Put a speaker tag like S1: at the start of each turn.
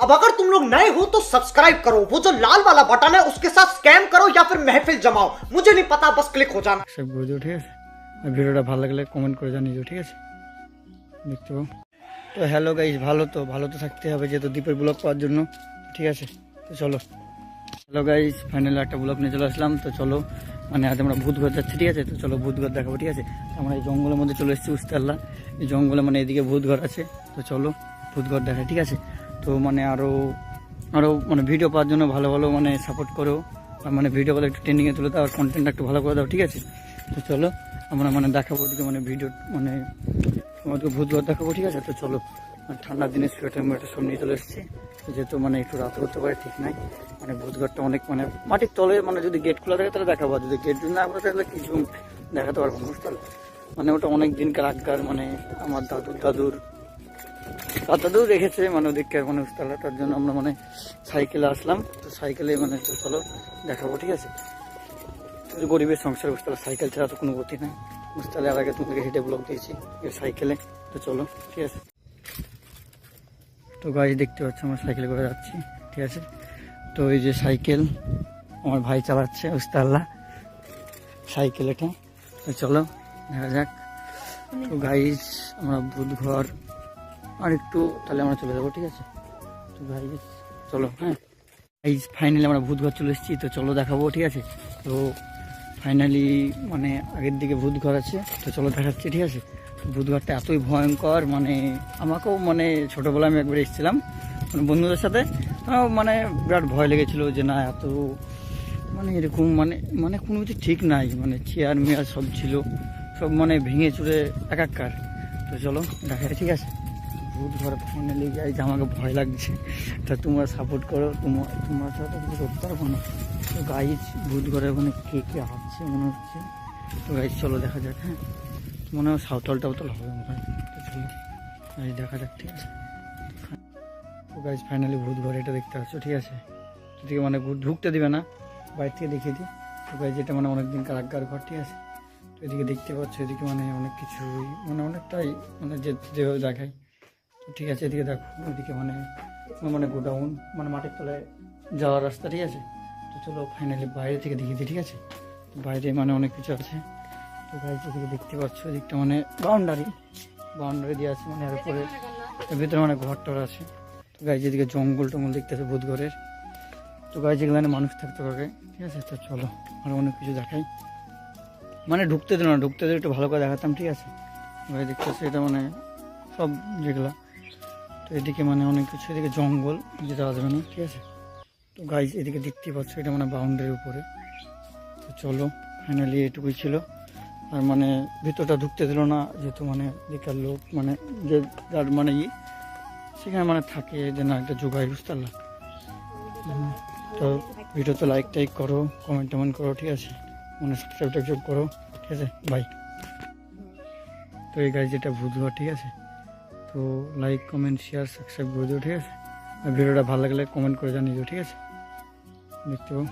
S1: अब अगर तुम लोग नए हो तो सब्सक्राइब करो वो जो लाल वाला बटन है उसके साथ स्कैम करो या फिर महफिल जमाओ मुझे नहीं पता बस क्लिक हो जाना
S2: সব বুঝো ঠিক আছে আর ভিডিওটা ভালো লাগলে কমেন্ট করে জানিও ঠিক আছে দেখতে পাবো তো হ্যালো গাইজ ভালো তো ভালো তো থাকতে হবে যেহেতু দ্বীপের ব্লগ পাওয়ার জন্য ঠিক আছে তো চলো হ্যালো গাইজ ফাইনালি একটা ব্লগ নিয়ে চলে আসলাম তো চলো মানে আজ আমরা ভূতঘর যাচ্ছি ঠিক আছে তো চলো ভূতঘর দেখাবো ঠিক আছে আমরা এই জঙ্গলের মধ্যে চলে এসেছি উস্তাল্লা এই জঙ্গলে মানে এদিকে ভূতঘর আছে তো চলো ভূতঘর দেখাই ঠিক আছে তো মানে আরও আরও মানে ভিডিও পাওয়ার জন্য ভালো ভালো মানে সাপোর্ট করো। আর মানে ভিডিওগুলো একটু ট্রেন্ডিংয়ে তুলে দাও, আর কন্টেন্টটা একটু ভালো করে দাও, ঠিক আছে? তো চলো, আমরা মানে দেখাবো ওদিকে মানে ভিডিও মানে আমাদেরকে ভূত ঘর দেখাবো, ঠিক আছে? তো চলো ঠান্ডার দিনে সোয়েটার মোয়েটার সব নিয়ে চলে এসেছি। যেহেতু মানে একটু রাত করতে পারে, ঠিক নাই। মানে ভূত ঘরটা অনেক মানে মাটির তলে মানে যদি গেট খোলা থাকে, তাহলে দেখাবো। যদি গেট যদি না খোলা তাহলে কিছু দেখাতে পারব না, বুঝতে মানে ওটা অনেক দিনকার আগকার মানে আমার দাদুর দাদুর দাদুর রেখেছে মানে ওদিককে মানে উস্তালাটার জন্য আমরা মানে সাইকেলে আসলাম। তো সাইকেলে মানে চলো, দেখাবো, ঠিক আছে? গরিবের সংসার উস্তালা সাইকেল ছাড়া তো কোনো গতি নাই। উস্তালে আর আগে তোমাকে হেঁটে ব্লক দিয়েছি সাইকেলে। তো চলো, ঠিক আছে? তো গাড়ি দেখতে পাচ্ছ, আমরা সাইকেলে করে যাচ্ছি, ঠিক আছে? তো এই যে সাইকেল আমার ভাই চালাচ্ছে, উস্তাল্লা। সাইকেল এটা। তো চলো, দেখা যাক। তো গাইজ আমরা বুধঘর আর একটু তাহলে আমরা চলে যাব, ঠিক আছে? চলো হ্যাঁ? এই ফাইনালি আমরা ভূতঘর চলে এসেছি, তো চলো দেখাবো, ঠিক আছে? তো ফাইনালি মানে আগের দিকে ভূতঘর আছে, তো চলো দেখাচ্ছি, ঠিক আছে? ভূতঘরটা এতই ভয়ঙ্কর মানে আমাকেও মানে ছোটোবেলায় আমি একবার এসেছিলাম মানে বন্ধুদের সাথে মানে বিরাট ভয় লেগেছিল যে না, এত মানে এরকম মানে মানে কোনো কিছু ঠিক নাই মানে চেয়ার মেয়ার সব ছিল, সব মানে ভেঙে চুরে একাকার। তো চলো, দেখাই, ঠিক আছে? ভূত ঘরে ফোনে ফাইনালি যাই যে আমাকে ভয় লাগছে। তা তোমরা সাপোর্ট করো, তোমার তোমরা তো কিছু করতে পারব না। তো গাইজ ভূত ঘরে মানে কে কে আসছে মনে হচ্ছে? তো গাইজ চলো দেখা যাক হ্যাঁ? মনে হয় সাঁওতাল টাউতাল হবে মনে হয়। চলো গাইজ দেখা যাক, ঠিক আছে? তো গাইজ ফাইনালি ভূত ঘরে এটা দেখতে পাচ্ছ, ঠিক আছে? এদিকে মানে ঢুকতে দিবে না, বাইরে থেকে দেখিয়ে দিই। তো গাইজ এটা মানে অনেকদিন কারাগার ঘর, ঠিক আছে? এদিকে দেখতে পাচ্ছ, এদিকে মানে অনেক কিছুই মানে অনেকটাই মানে যেভাবে দেখায়। ঠিক আছে, এদিকে দেখো, এদিকে মানে মানে গোডাউন মানে মাটির তলায় যাওয়ার রাস্তা, ঠিক আছে? তো চলো ফাইনালি বাইরে থেকে দেখিয়ে ঠিক আছে? বাইরে মানে অনেক কিছু আছে। তো গাইজ এদিকে দেখতে পাচ্ছ, এদিকটা মানে বাউন্ডারি বাউন্ডারি দিয়ে আছে মানে এর উপরে ভিতরে মানে ঘর টর আছে। তো গাইজ এদিকে জঙ্গল টঙ্গল দেখতে আছে ভূতঘরের। তো গাইজ এগুলো মানুষ থাকতে পারে ঠিক আছে? তো চলো আরও অনেক কিছু দেখাই। মানে ঢুকতে দিল না, ঢুকতে দিলে একটু ভালো করে দেখাতাম, ঠিক আছে? গাইজ দেখতে পাচ্ছি এটা মানে সব যেগুলা। এদিকে মানে অনেক কিছু, এদিকে জঙ্গল যেটা আসবে না, ঠিক আছে? তো গাইজ এদিকে দেখতে পাচ্ছ, এটা মানে বাউন্ডারির উপরে। তো চলো ফাইনালি এটুকুই ছিল। আর মানে ভিতরটা ঢুকতে দিল না, যেহেতু মানে এদিকার লোক মানে যে যার মানে ই, সেখানে মানে থাকে, যে না, একটা যোগাই বুঝতে পারলাম তো লাইক টাইক করো কমেন্ট টমেন্ট করো, ঠিক আছে? মানে সাবস্ক্রাইব টাবস্ক্রাইব করো, ঠিক আছে? বাই তো এই গাড়ি যেটা বুঝব ঠিক আছে? তো লাইক কমেন্ট শেয়ার সাবস্ক্রাইব করে দিও, ঠিক আছে? আর ভিডিওটা ভালো লাগলে কমেন্ট করে জানিও, ঠিক আছে? দেখতে পাবো